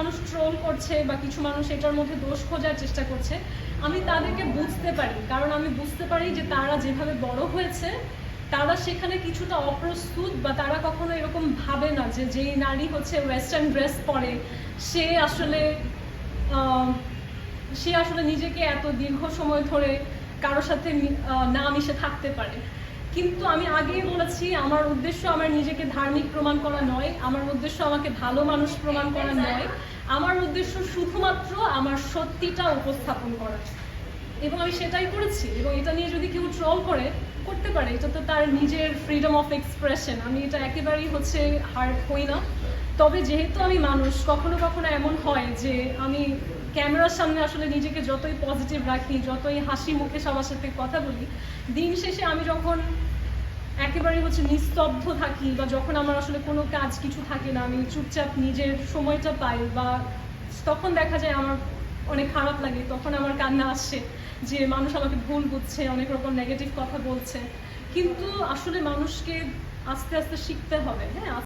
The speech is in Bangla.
মানুষ ট্রোল করছে বা কিছু মানুষ এটার মধ্যে দোষ খোঁজার চেষ্টা করছে, আমি তাদেরকে বুঝতে পারি। কারণ আমি বুঝতে পারি যে তারা যেভাবে বড় হয়েছে, তারা সেখানে কিছুটা অপ্রস্তুত বা তারা কখনো এরকম ভাবে না যে যেই নারী হচ্ছে ওয়েস্টার্ন ড্রেস পরে, সে আসলে সে আসলে নিজেকে এত দীর্ঘ সময় ধরে কারোর সাথে না মিশে থাকতে পারে। কিন্তু আমি আগেই বলেছি, আমার উদ্দেশ্য আমার নিজেকে ধার্মিক প্রমাণ করা নয়, আমার উদ্দেশ্য আমাকে ভালো মানুষ প্রমাণ করা নয়, আমার উদ্দেশ্য শুধুমাত্র আমার সত্যিটা উপস্থাপন করা। এবং আমি সেটাই করেছি, এবং এটা নিয়ে যদি কেউ ট্রল করে, করতে পারে, এটা তো তার নিজের ফ্রিডম অফ এক্সপ্রেশন আমি এটা একেবারেই হচ্ছে হার্ড হই না। তবে যেহেতু আমি মানুষ, কখনো কখনো এমন হয় যে আমি ক্যামেরার সামনে আসলে নিজেকে যতই পজিটিভ রাখি, যতই হাসি মুখে সবার সাথে কথা বলি, দিন শেষে আমি যখন একেবারেই হচ্ছে নিস্তব্ধ থাকি বা যখন আমার আসলে কোনো কাজ কিছু থাকে না, আমি চুপচাপ নিজের সময়টা পাই বা তখন দেখা যায় আমার অনেক খারাপ লাগে, তখন আমার কান্না আসছে যে মানুষ আমাকে ভুল বুঝছে, অনেক রকম নেগেটিভ কথা বলছে। কিন্তু আসলে মানুষকে আস্তে আস্তে শিখতে হবে হ্যাঁ?